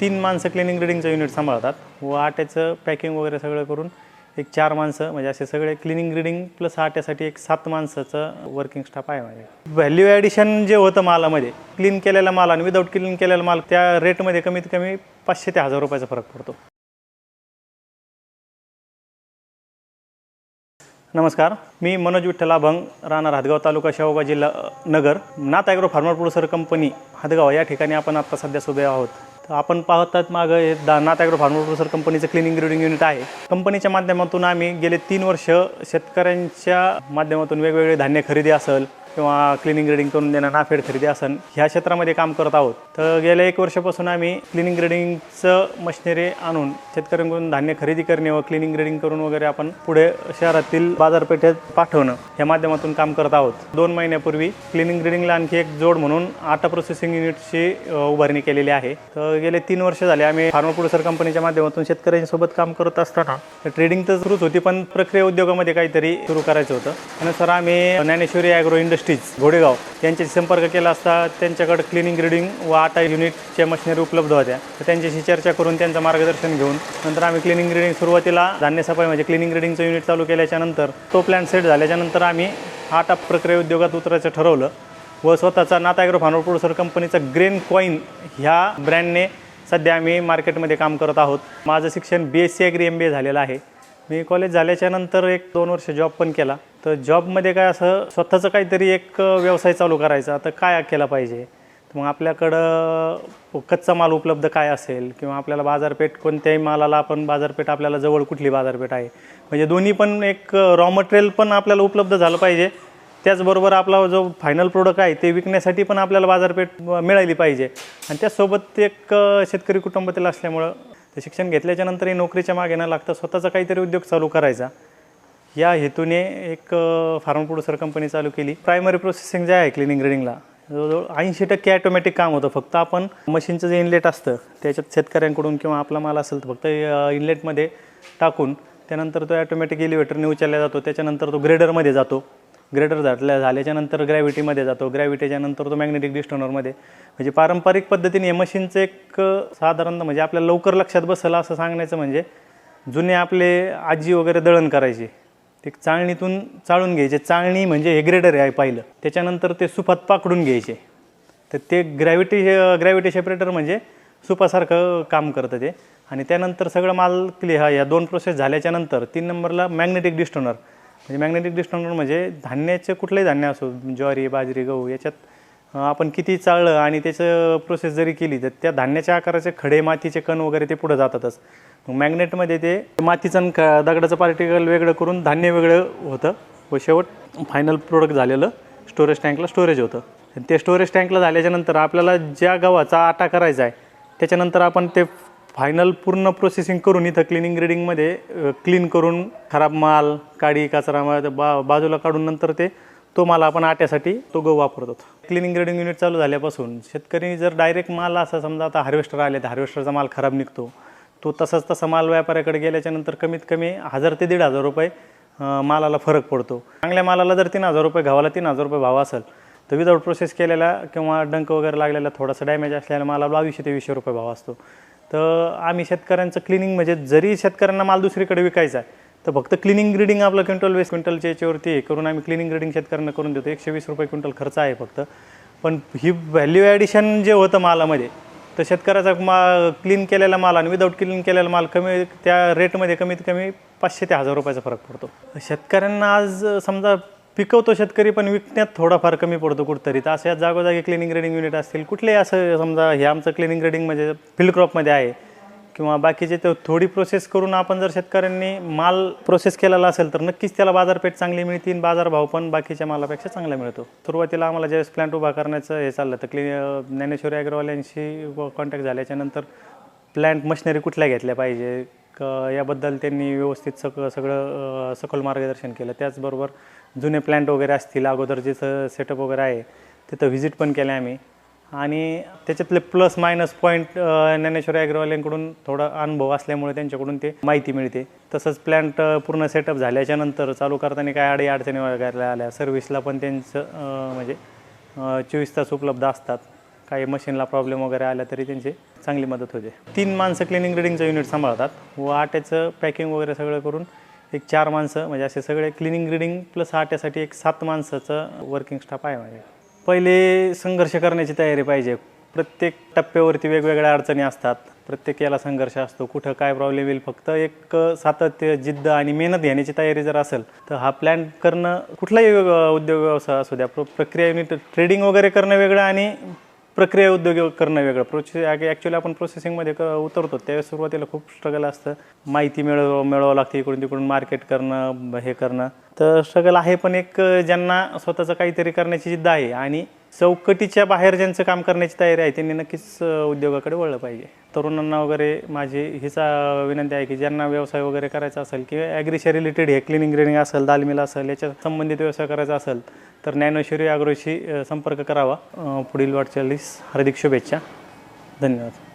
तीन माणसं cleaning ग्रेडिंगचं unit सांभाळतात. व आट्याचं पॅकिंग वगैरे सगळं करून एक चार माणसं म्हणजे असे सगळे क्लिनिंग ग्रेडिंग प्लस आट्यासाठी एक सात माणसाचं वर्किंग स्टाफ आहे माझे. व्हॅल्यू ॲडिशन जे होतं मालामध्ये क्लीन केलेला माल आणि विदाऊट क्लीन केलेला माल त्या रेटमध्ये कमीत कमी पाचशे ते हजार रुपयाचा फरक पडतो. नमस्कार मी मनोज विठ्ठल अभंग राहणार हादगाव तालुका शेवगाव जिल्हा Nagar. Nath agro farmer producer company Hadgaon या ठिकाणी आपण आत्ता सध्या सुद्धा आहोत. आपण पाहतात मागं हे दा नाथ ॲग्रो प्रोड्युसर कंपनीचं क्लिनिंग ग्रेडिंग युनिट आहे. कंपनीच्या माध्यमातून आम्ही गेले तीन वर्ष शेतकऱ्यांच्या माध्यमातून वेगवेगळे धान्य खरेदी असेल किंवा क्लिनिंग ग्रेडिंग करून देणं नाफेड खरेदी असन ह्या क्षेत्रामध्ये काम करत आहोत. तर गेल्या एक वर्षापासून आम्ही क्लिनिंग ग्रेडिंगचं मशिनरी आणून शेतकऱ्यांकडून धान्य खरेदी करणे व क्लिनिंग ग्रेडिंग करून वगैरे आपण पुढे शहरातील बाजारपेठेत पाठवणं या माध्यमातून काम करत आहोत. दोन महिन्यापूर्वी क्लिनिंग ग्रेडिंगला आणखी एक जोड म्हणून आटा प्रोसेसिंग युनिटची उभारणी केलेली आहे. तर गेले तीन वर्ष झाले आम्ही फार्मा प्रोड्युसर कंपनीच्या माध्यमातून शेतकऱ्यांसोबत काम करत असताना ट्रेडिंग तर सुरूच होती पण प्रक्रिया उद्योगामध्ये काहीतरी सुरू करायचं होतं. त्यानुसार आम्ही ज्ञानेश्वरी ॲग्रो इंडस्ट्रीज घोडेगाव. यांच्याशी संपर्क केला असता त्यांच्याकडे क्लिनिंग ग्रेडिंग व आटा युनिटच्या मशिनरी उपलब्ध होत्या. तर त्यांच्याशी चर्चा करून त्यांचं मार्गदर्शन घेऊन नंतर आम्ही क्लिनिंग ग्रेडिंग सुरुवातीला धान्य सफाई म्हणजे क्लिनिंग ग्रेडिंगचं युनिट चालू केल्याच्यानंतर तो प्लॅन सेट झाल्याच्यानंतर आम्ही आटा प्रक्रिया उद्योगात उतरायचं ठरवलं व स्वतःचा नाताग्रो फार्मर प्रोड्युसर कंपनीचा ग्रेन कॉईन ह्या ब्रँडने सध्या आम्ही मार्केटमध्ये काम करत आहोत. माझं शिक्षण B S C agri M B A झालेलं आहे. मी कॉलेज झाल्याच्यानंतर एक दोन वर्ष जॉब पण केला. तर जॉबमध्ये काय असं स्वतःचं काहीतरी एक व्यवसाय चालू करायचा. तर काय केला पाहिजे? मग आपल्याकडं कच्चा माल उपलब्ध काय असेल? किंवा आपल्याला बाजारपेठ कोणत्याही मालाला आपण बाजारपेठ आपल्याला जवळ कुठली बाजारपेठ आहे? म्हणजे दोन्ही पण एक रॉ मटेरियल पण आपल्याला उपलब्ध झालं पाहिजे. त्याचबरोबर आपला जो फायनल प्रोडक्ट आहे ते विकण्यासाठी पण आपल्याला बाजारपेठ मिळाली पाहिजे. आणि त्यासोबत एक शेतकरी कुटुंबातील असल्यामुळं ते शिक्षण घेतल्याच्यानंतरही नोकरीच्या मागे न लागता स्वतःचा काहीतरी उद्योग चालू करायचा. या हेतूने एक फार्म प्रोड्युसर कंपनी चालू केली. प्रायमरी प्रोसेसिंग जे आहे क्लिनिंग ग्रेडिंगला जवळजवळ ऐंशी टक्के ॲटोमॅटिक काम होतं. फक्त आपण मशीनचं जे इनलेट असतं त्याच्यात शेतकऱ्यांकडून किंवा आपला माल असेल तर फक्त इनलेटमध्ये टाकून त्यानंतर तो ॲटोमॅटिक एलिव्हेटरने उचलला जातो. त्याच्यानंतर तो ग्रेडरमध्ये जातो. ग्रेडर झाल्या झाल्याच्यानंतर ग्रॅव्हिटीमध्ये जातो. ग्रॅव्हिटीच्यानंतर तो मॅग्नेटिक डिस्टोनरमध्ये म्हणजे पारंपरिक पद्धतीने मशीनचं एक साधारणतः म्हणजे आपल्या लवकर लक्षात बसलं असं सांगण्याचं म्हणजे जुने आपले आजी वगैरे दळण करायचे. ते चाळणीतून चाळून घ्यायचे. चाळणी म्हणजे हे ग्रेडर आहे पाहिलं. त्याच्यानंतर ते सुपात पाकडून घ्यायचे. तर ते ग्रॅव्हिटी ग्रॅव्हिटी सेपरेटर म्हणजे सुपासारखं काम करतं ते. आणि त्यानंतर सगळं माल क्लि हा या दोन प्रोसेस झाल्याच्यानंतर तीन नंबरला मॅग्नेटिक डिस्टोनर म्हणजे मॅग्नेटिक डिस्टोनर म्हणजे धान्याचे कुठलंही धान्य असो ज्वारी बाजरी गहू याच्यात आपण किती चाळलं आणि त्याचं प्रोसेस जरी केली तर त्या धान्याच्या आकाराचे खडे मातीचे कण वगैरे ते पुढं जातातच. मॅग्नेटमध्ये ते मातीचं क- दगडाचं पार्टिकल वेगळं करून धान्य वेगळं होतं. व शेवट फायनल प्रोडक्ट झालेलं स्टोरेज टँकला स्टोरेज होतं. आणि ते स्टोरेज टँकला झाल्याच्यानंतर आपल्याला ज्या गव्हाचा आटा करायचा आहे त्याच्यानंतर आपण ते फायनल पूर्ण प्रोसेसिंग करून इथं क्लिनिंग ग्रेडिंगमध्ये क्लीन करून खराब माल काडी कचरा माल बा बाजूला काढून नंतर ते तो माल आपण आट्यासाठी तो गहू वापरतो. क्लिनिंग ग्रेडिंग युनिट चालू झाल्यापासून शेतकरी जर डायरेक्ट माल असा समजा आता हार्वेस्टर आले तर हार्वेस्टरचा माल खराब निघतो. तो तसाच तसा माल व्यापाऱ्याकडे गेल्याच्यानंतर कमीत कमी हजार ते दीड हजार रुपये मालाला फरक पडतो. चांगल्या मालाला जर तीन हजार रुपये घावाला तीन हजार रुपये भाव असेल तर विदाऊट प्रोसेस केलेला किंवा डंक वगैरे लागलेला थोडासा डॅमेज असलेल्या मालाला बावीसशे तेवीसशे रुपये भाव असतो. तर आम्ही शेतकऱ्यांचं क्लिनिंग म्हणजे जरी शेतकऱ्यांना माल दुसरीकडे विकायचा आहे तर फक्त क्लिनिंग ग्रेडिंग आपलं क्विंटल वीस क्विंटलच्या याच्यावरती हे करून आम्ही क्लिनिंग ग्रेडिंग शेतकऱ्यांना करून देतो. एकशे वीस रुपये क्विंटल खर्च आहे फक्त. पण ही व्हॅल्यू ॲडिशन जे होतं मालामध्ये तर शेतकऱ्याचा मा क्लीन केलेला माल आणि विदाऊट क्लीन केलेला माल कमी त्या रेटमध्ये कमीत कमी पाचशे ते हजार रुपयाचा फरक पडतो. शेतकऱ्यांना आज समजा पिकवतो शेतकरी पण विकण्यात थोडाफार कमी पडतो कुठतरी. तर अशा जागोजागी क्लिनिंग ग्रेडिंग युनिट असतील कुठलेही असं समजा हे आमचं क्लिनिंग ग्रेडिंग म्हणजे फील्ड क्रॉपमध्ये आहे. किंवा बाकीचे तर थोडी प्रोसेस करून आपण जर शेतकऱ्यांनी माल प्रोसेस केलेला असेल तर नक्कीच त्याला बाजारपेठ चांगली मिळतील बाजारभाव पण बाकीच्या मालापेक्षा चांगला मिळतो. सुरुवातीला आम्हाला ज्यावेळेस प्लॅन्ट उभा करण्याचं हे चाललं तर क्लि ज्ञानेश्वरी ॲग्रोवाल्यांशी कॉन्टॅक्ट झाल्याच्यानंतर प्लॅन्ट मशिनरी कुठल्या घेतल्या पाहिजे क याबद्दल त्यांनी व्यवस्थित सक सगळं सखोल मार्गदर्शन केलं. त्याचबरोबर जुने प्लॅन्ट वगैरे असतील अगोदर जिथं सेटअप वगैरे आहे तिथं व्हिजिट पण केलं आम्ही. आणि त्याच्यातले प्लस मायनस पॉईंट ज्ञानेश्वर यांकडून थोडा अनुभव असल्यामुळे त्यांच्याकडून ते माहिती मिळते. तसंच प्लॅन्ट पूर्ण सेटअप झाल्याच्यानंतर चालू करताना काय अडी अडचणी वगैरे आल्या सर्व्हिसला पण त्यांचं म्हणजे चोवीस तास उपलब्ध असतात. काही मशीनला प्रॉब्लेम वगैरे आला तरी त्यांची चांगली मदत होते. तीन माणसं क्लिनिंग रिडिंगचं युनिट सांभाळतात. व आट्याचं पॅकिंग वगैरे सगळं करून एक चार माणसं म्हणजे असे सगळे क्लिनिंग रिडिंग प्लस आट्यासाठी एक सात माणसाचं वर्किंग स्टाफ आहे माझ्या पहिले संघर्ष करण्याची तयारी पाहिजे. प्रत्येक टप्प्यावरती वेगवेगळ्या अडचणी असतात. प्रत्येक याला संघर्ष असतो. कुठं काय प्रॉब्लेम येईल? फक्त एक सातत्य जिद्द आणि मेहनत घेण्याची तयारी जर असेल तर हा प्लॅन करणं कुठलाही उद्योग व्यवसाय असू द्या. प्र प्रक्रिया युनिट ट्रेडिंग वगैरे करणं वेगळं आणि प्रक्रिया उद्योग करणं वेगळं. प्रोसेस ॲक्च्युली आपण प्रोसेसिंगमध्ये क उतरतो. त्यावेळेस सुरुवातीला खूप स्ट्रगल असतं. माहिती मिळव मिळवावं लागते इकडून तिकडून मार्केट करणं हे करणं. तर स्ट्रगल आहे पण एक ज्यांना स्वतःचं काहीतरी करण्याची जिद्द आहे आणि चौकटीच्या बाहेर ज्यांचं काम करण्याची तयारी आहे त्यांनी नक्कीच उद्योगाकडे वळलं पाहिजे. तरुणांना वगैरे माझी हीच विनंती आहे की ज्यांना व्यवसाय वगैरे करायचा असेल किंवा ॲग्रीच्या रिलेटेड हे क्लिनिंग ग्रेनिंग असेल दालमिल असेल याच्या संबंधित व्यवसाय करायचा असेल तर ज्ञानेश्वरी अॅग्रोशी संपर्क करावा. पुढील वाटचालीस हार्दिक शुभेच्छा. धन्यवाद.